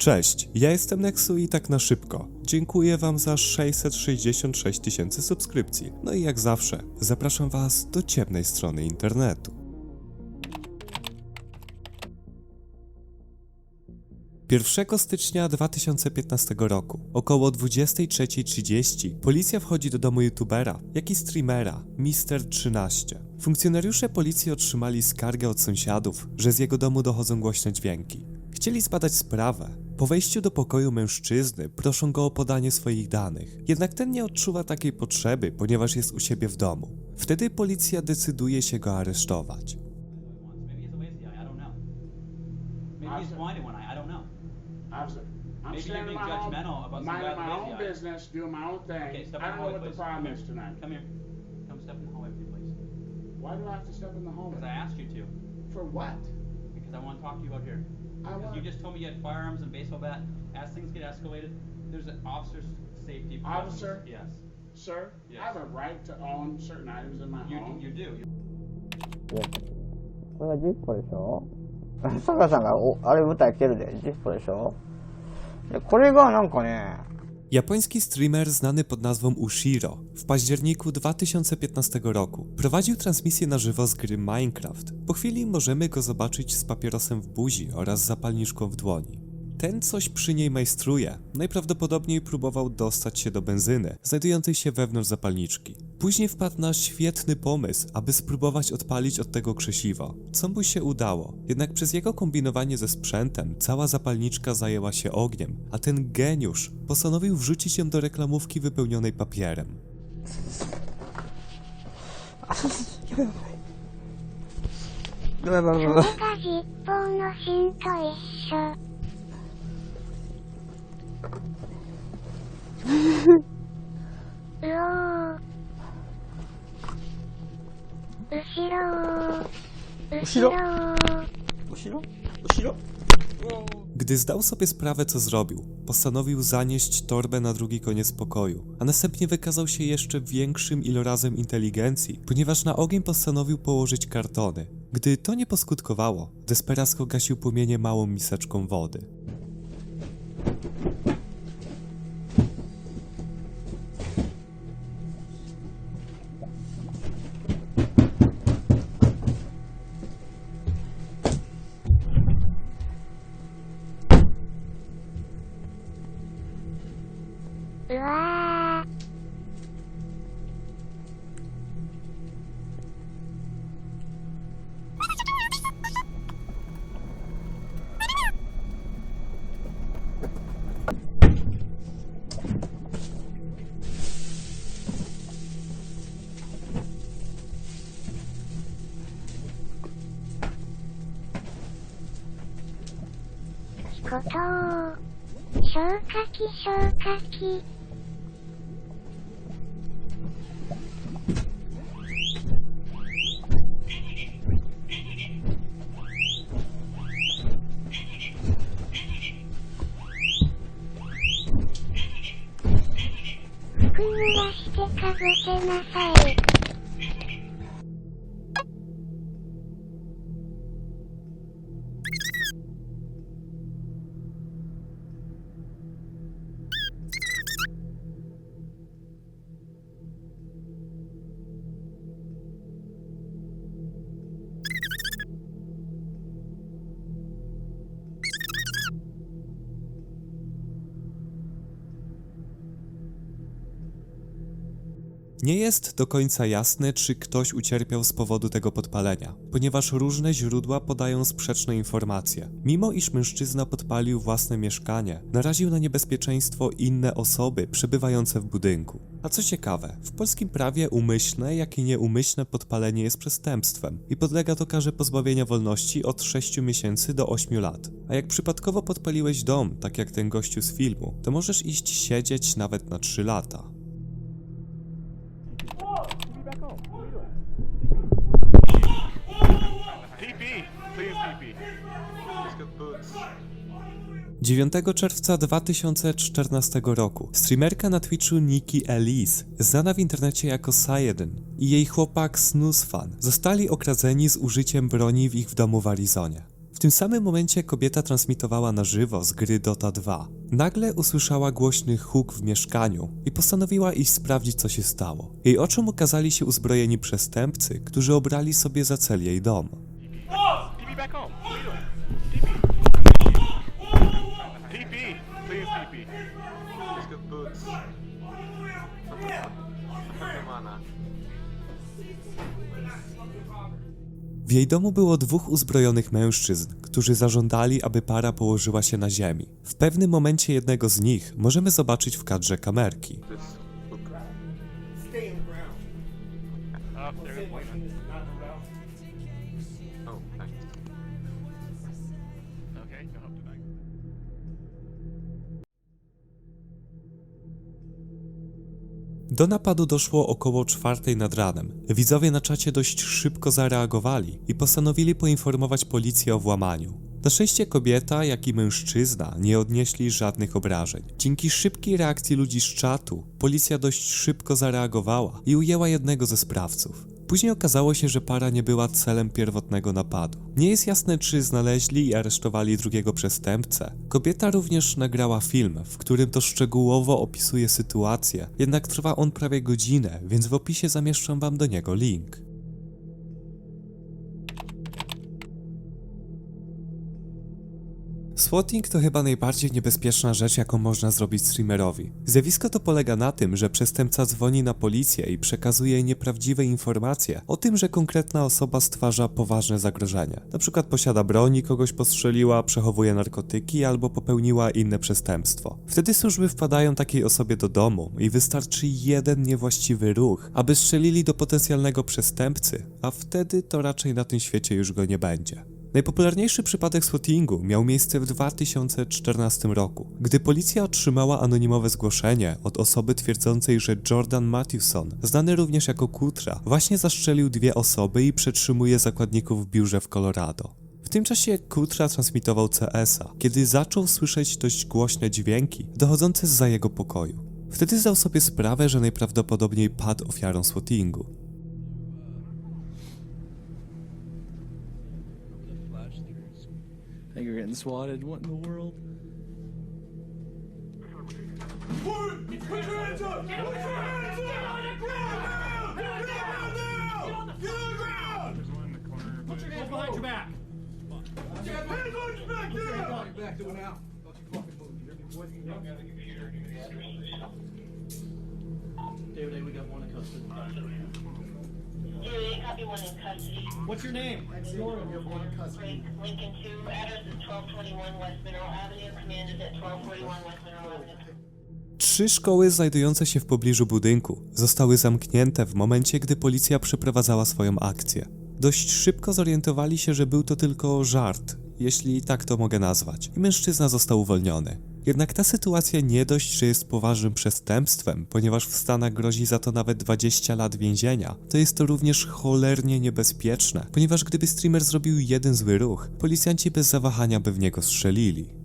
Cześć, ja jestem Nexu i tak na szybko. Dziękuję Wam za 666 tysięcy subskrypcji. No i jak zawsze, zapraszam Was do ciemnej strony internetu. 1 stycznia 2015 roku, około 23.30, policja wchodzi do domu youtubera, jak i streamera, Mister13. Funkcjonariusze policji otrzymali skargę od sąsiadów, że z jego domu dochodzą głośne dźwięki. Chcieli zbadać sprawę. Po wejściu do pokoju mężczyzny proszą go o podanie swoich danych, jednak ten nie odczuwa takiej potrzeby, ponieważ jest u siebie w domu. Wtedy policja decyduje się go aresztować. Maybe he's a lazy eye. I don't know. Maybe he's Officer. blinded one eye. I don't know. Officer, I'm Maybe you're standing being my own, judgmental about some minding guy my with own lazy eye. business, doing my own thing. Okay, step I in the don't know hallway, what the please. problem is tonight. Come here. Come step in the hallway with me, please. Why do I have to step in the home? Because I asked you to. For what? Because I want to talk to you out here. I Because want. you just told me you had firearms and baseball bat. As things get escalated, there's an officer's safety. precautions. Officer? Yes. Sir, Yes. I have a right to own certain items in my You, home. you do. You- これがジッポでしょ坂さんがおあれ舞台来てるでジッポでしょでこれがなんかね Japoński streamer znany pod nazwą Ushiro w październiku 2015 roku prowadził transmisję na żywo z gry Minecraft. Po chwili możemy go zobaczyć z papierosem w buzi oraz zapalniczką w dłoni ten coś przy niej majstruje. Najprawdopodobniej próbował dostać się do benzyny, znajdującej się wewnątrz zapalniczki. Później wpadł na świetny pomysł, aby spróbować odpalić od tego krzesiwo, co mu się udało. Jednak przez jego kombinowanie ze sprzętem cała zapalniczka zajęła się ogniem, a ten geniusz postanowił wrzucić ją do reklamówki wypełnionej papierem. Lekarze, pomnosin to. うお後ろ後ろ後ろ後ろ Gdy zdał sobie sprawę, co zrobił, postanowił zanieść torbę na drugi koniec pokoju, a następnie wykazał się jeszcze większym ilorazem inteligencji, ponieważ na ogień postanowił położyć kartony. Gdy to nie poskutkowało, Desperasco gasił płomienie małą miseczką wody. ことを消火器消火器服濡らしてかぶせなさい。Nie jest do końca jasne, czy ktoś ucierpiał z powodu tego podpalenia, ponieważ różne źródła podają sprzeczne informacje. Mimo iż mężczyzna podpalił własne mieszkanie, naraził na niebezpieczeństwo inne osoby przebywające w budynku. A co ciekawe, w polskim prawie umyślne, jak i nieumyślne podpalenie jest przestępstwem i podlega to karze pozbawienia wolności od 6 miesięcy do 8 lat. A jak przypadkowo podpaliłeś dom, tak jak ten gościu z filmu, to możesz iść siedzieć nawet na 3 lata. 9 czerwca 2014 roku streamerka na Twitchu Nikki Elise, znana w internecie jako Sayeden, i jej chłopak Snoozefan zostali okradzeni z użyciem broni w ich domu w Arizonie. W tym samym momencie kobieta transmitowała na żywo z gry Dota 2. Nagle usłyszała głośny huk w mieszkaniu i postanowiła iść sprawdzić, co się stało. Jej oczom ukazali się uzbrojeni przestępcy, którzy obrali sobie za cel jej dom. Mana. W jej domu było dwóch uzbrojonych mężczyzn, którzy zażądali, aby para położyła się na ziemi. W pewnym momencie jednego z nich możemy zobaczyć w kadrze kamerki. Oh. Okay, Do napadu doszło około czwartej nad ranem. Widzowie na czacie dość szybko zareagowali i postanowili poinformować policję o włamaniu. Na szczęście kobieta, jak i mężczyzna nie odnieśli żadnych obrażeń. Dzięki szybkiej reakcji ludzi z czatu, policja dość szybko zareagowała i ujęła jednego ze sprawców. Później okazało się, że para nie była celem pierwotnego napadu. Nie jest jasne, czy znaleźli i aresztowali drugiego przestępcę. Kobieta również nagrała film, w którym to szczegółowo opisuje sytuację, jednak trwa on prawie godzinę, więc w opisie zamieszczam wam do niego link. Swatting to chyba najbardziej niebezpieczna rzecz, jaką można zrobić streamerowi. Zjawisko to polega na tym, że przestępca dzwoni na policję i przekazuje nieprawdziwe informacje o tym, że konkretna osoba stwarza poważne zagrożenie. Na przykład posiada broń i kogoś postrzeliła, przechowuje narkotyki albo popełniła inne przestępstwo. Wtedy służby wpadają takiej osobie do domu i wystarczy jeden niewłaściwy ruch, aby strzelili do potencjalnego przestępcy, a wtedy to raczej na tym świecie już go nie będzie. Najpopularniejszy przypadek swattingu miał miejsce w 2014 roku, gdy policja otrzymała anonimowe zgłoszenie od osoby twierdzącej, że Jordan Mathewson, znany również jako Kutra, właśnie zastrzelił dwie osoby i przetrzymuje zakładników w biurze w Colorado. W tym czasie Kutra transmitował CS-a, kiedy zaczął słyszeć dość głośne dźwięki dochodzące z za jego pokoju. Wtedy zdał sobie sprawę, że najprawdopodobniej padł ofiarą swattingu. You're getting swatted. What in the world? Put, put your hands up! Put your hands up! Get on the ground! Get on the ground now! Get on the ground! Put your hands behind your back! Put your hands behind your back! Get out! Get back. Do it now. we got one. Yeah, copy one in custody. What's your name? Lincoln two, address is twelve twenty-one West Mineral Avenue, command is at twelve forty-one West Mineral Avenue. Trzy szkoły znajdujące się w pobliżu budynku zostały zamknięte w momencie, gdy policja przeprowadzała swoją akcję. Dość szybko zorientowali się, że był to tylko żart, jeśli tak to mogę nazwać, i mężczyzna został uwolniony. Jednak ta sytuacja nie dość, że jest poważnym przestępstwem, ponieważ w Stanach grozi za to nawet 20 lat więzienia, to jest to również cholernie niebezpieczne, ponieważ gdyby streamer zrobił jeden zły ruch, policjanci bez zawahania by w niego strzelili.